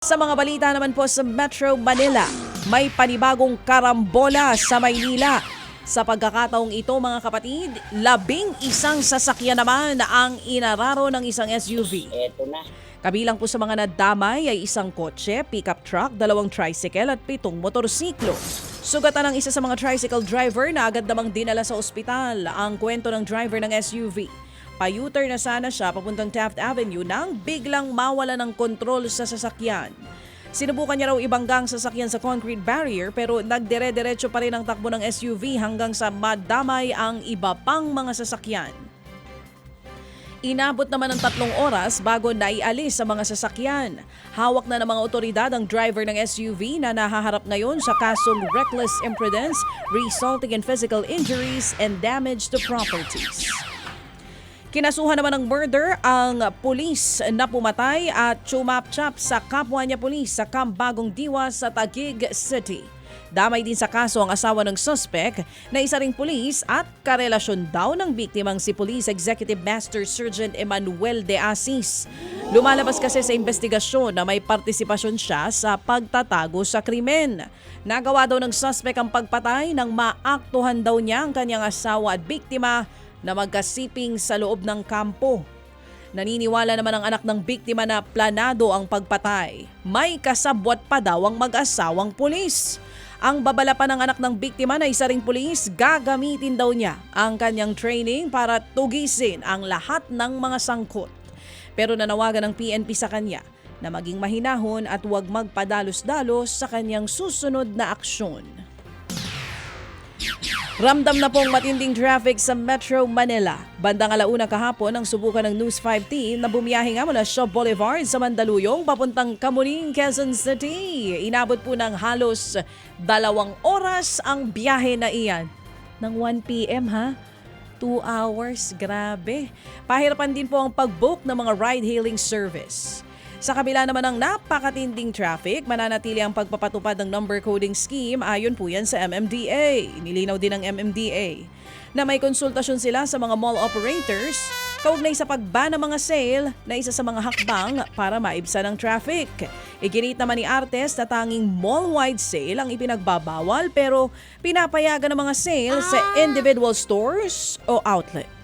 Sa mga balita naman po sa Metro Manila, may panibagong karambola sa Maynila. Sa pagkakataong ito mga kapatid, labing isang sasakyan naman ang inararo ng isang SUV. Eto na. Kabilang po sa mga nadamay ay isang kotse, pickup truck, dalawang tricycle at pitong motorsiklo. Sugatan ng isa sa mga tricycle driver na agad namang dinala sa ospital ang kwento ng driver ng SUV. Payuter na sana siya papuntang Taft Avenue nang biglang mawala ng kontrol sa sasakyan. Sinubukan niya raw ibanggang sasakyan sa concrete barrier pero nagdire-diretso pa rin ang takbo ng SUV hanggang sa madamay ang iba pang mga sasakyan. Inabot naman ng tatlong oras bago naialis sa mga sasakyan. Hawak na ng mga otoridad ang driver ng SUV na nahaharap ngayon sa kasong reckless imprudence, resulting in physical injuries and damage to properties. Kinasuhan naman ng murder ang pulis na pumatay at chumapchap sa kapwa niya pulis sa Kambagong Diwa sa Taguig City. Damay din sa kaso ang asawa ng suspect na isa ring pulis at karelasyon daw ng biktimang si Police Executive Master Sergeant Emmanuel De Asis. Lumalabas kasi sa investigasyon na may partisipasyon siya sa pagtatago sa krimen. Nagawa daw ng suspect ang pagpatay nang maaktuhan daw niya ang kanyang asawa at biktima na magkasiping sa loob ng kampo. Naniniwala naman ang anak ng biktima na planado ang pagpatay. May kasabwat pa daw ang mag-asawang pulis. Ang babala pa ng anak ng biktima na isa ring pulis, gagamitin daw niya ang kanyang training para tugisin ang lahat ng mga sangkot. Pero nanawagan ng PNP sa kanya na maging mahinahon at huwag magpadalos-dalos sa kanyang susunod na aksyon. Ramdam na pong matinding traffic sa Metro Manila. Bandang alauna kahapon ang subukan ng News 5 team na bumiyahe nga mula Shaw Boulevard sa Mandaluyong papuntang Kamuning, Quezon City. Inabot po ng halos dalawang oras ang biyahe na iyan. Ng 1 p.m. ha? 2 hours, grabe. Pahirapan din po ang pag-book ng mga ride-hailing service. Sa kabila naman ng napakatinding traffic, mananatili ang pagpapatupad ng number coding scheme ayon po yan sa MMDA. Nilinaw din ng MMDA na may konsultasyon sila sa mga mall operators kaugnay sa pagba ng mga sale na isa sa mga hakbang para maibsan ang traffic. Iginit naman ni Artes na tanging mall-wide sale ang ipinagbabawal pero pinapayagan ng mga sale sa individual stores o outlet.